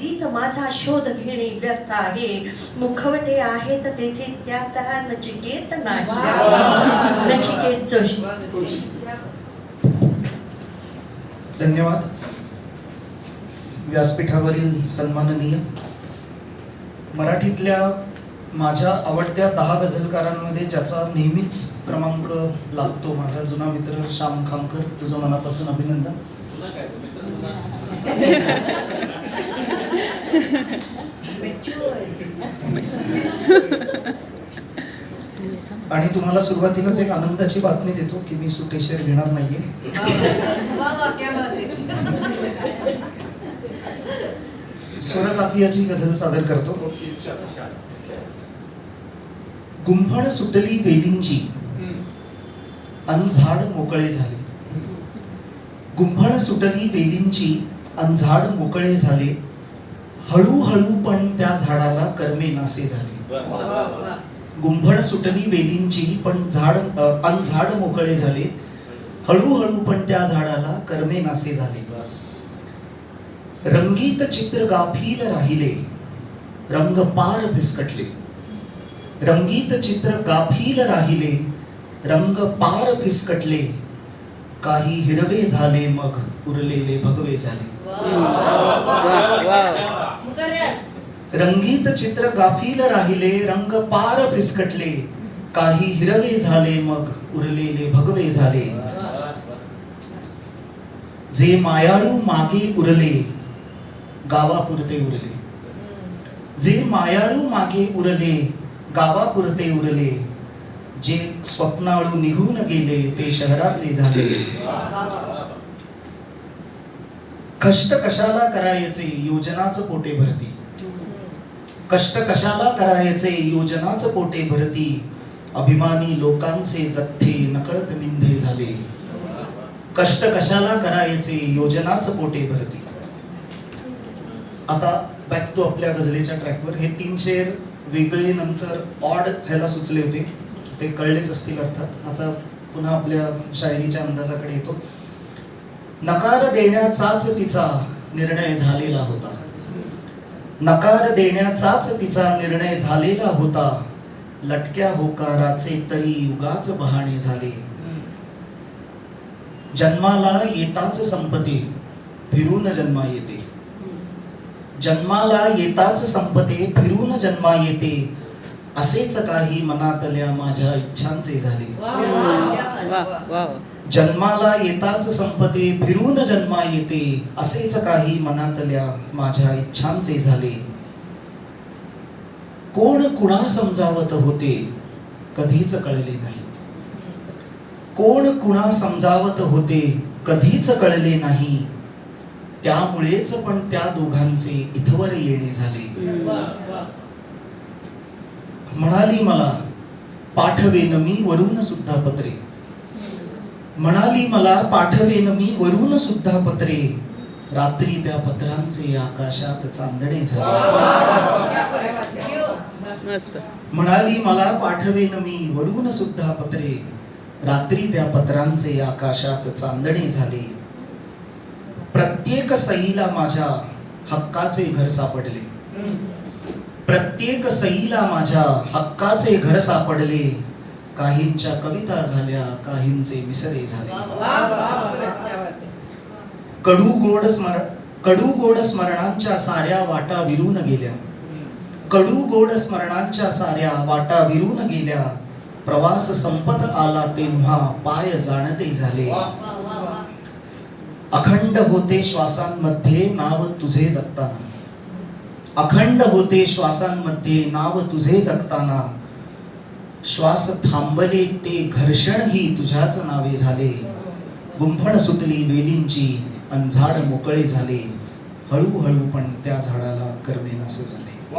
गर्दीत माझा शोध घेणे व्यर्थ आहे. मुखवटे आहेत तेथे त्यात नचिकेत नाही. नचिकेत जोशी. धन्यवाद. व्यासपीठावरील सन्माननीय. मराठीतल्या माझ्या आवडत्या दहा गझलकारांमध्ये ज्याचा नेहमीच क्रमांक लागतो माझा जुना मित्र श्याम खामकर तुझं मनापासून अभिनंदन. आणि तुम्हाला सुरुवातीलाच एक आनंदाची बातमी देतो की मी सुटे शेअर घेणार नाहीये. स्वर काफियाची गझल सादर करतो. गुंफण सुटली वेलींची. अनझाड मोकळे झाले. गुंफण सुटली वेलींची. अनझाड मोकळे झाले. हळूहळू पण त्या झाडाला कर्मे नासे झाले. गुंफण सुटली वेलींची पण झाड अ, अनझाड मोकळे झाले. हळूहळू पण त्या झाडाला कर्मे नासे झाले. रंगीत चित्र गाफील राहिले. रंग पार फिसकटले रंगीत चित्र गाफील राहिले. रंग पार फिसकटले काही हिरवे झाले मग उरलेले भगवे झाले. रंगीत चित्र गाफील राहिले रंग पार फिसकटले. काही हिरवे झाले मग उरलेले भगवे झाले. जे मायाळू मागे उरले गावापुरते उरले. जे मायाळू मागे उरले गावापुरते उरले. जे स्वप्नाळू निघून गेले ते शहराचे झाले. कष्ट कशाला करायचे? योजनाच पोटे भरती. कष्ट कशाला करायचे? योजनाच पोटे भरती. अभिमानी लोकांचे जथ्थे नकळत मिंधे झाले. कष्ट कशाला करायचे? योजनाच पोटे भरती. आता बॅक टू आपल्या गझलेच्या ट्रॅकवर हे तीन शेर वेगळे नंतर ऑड व्हायला सुचले होते. ते कळलेच असतील अर्थात. आता पुन्हा आपल्या शायरीच्या अंदाजाकडे येतो. नकार देण्याचाच तिचा निर्णय झालेला होता. नकार देण्याचाच तिचा निर्णय झालेला होता. लटक्या होकाराचे तरी युगाच बहाणे झाले. जन्माला येताच संपते फिरून जन्मा येते. जन्माला येताच संपते फिरून जन्मा येते असेच काही मनातल्या माझ्या इच्छांचे झाले. जन्माला येताच संपते फिरून जन्मा येते असेच काही मनातल्या माझ्या इच्छांचे झाले. कोण कुणा समजावत होते कधीच कळले नाही. कोण कुणा समजावत होते कधीच कळले नाही. त्यामुळेच पण त्या दोघांचे इथवर येणे झाले. म्हणाली मला पाठवेन मी वरून सुद्धा पत्रे. म्हणाली मला पाठवेन मी वरून सुद्धा पत्रे. रात्री त्या पत्रांचे आकाशात चांदणे झाले. म्हणाली मला पाठवेन मी वरून सुद्धा पत्रे. रात्री त्या पत्रांचे आकाशात चांदणे झाले. प्रत्येक सईला माझ्या हक्काचे घर सापडले. प्रत्येक सईला माझ्या हक्काचे घर सापडले. काहींच्या कविता झाल्या काहींचे विसरे झाले. कडू गोड स्मर कडू गोड स्मरणांच्या साऱ्या वाटा विरून गेल्या. कडू गोड स्मरणांच्या साऱ्या वाटा विरून गेल्या. प्रवास संपत आला तेव्हा पाय जाणते झाले. अखंड होते श्वासांमध्ये नाव तुझे जगताना अखंड होते श्वासांमध्ये नाव तुझे जगताना. श्वास थांबले ते घर्षण ही तुझ्याच नावे झाले. गुंफण सुटली वेलींची अन झाड मोकळे झाले. हळूहळू पण त्या झाडाला कर्मे नसे झाले.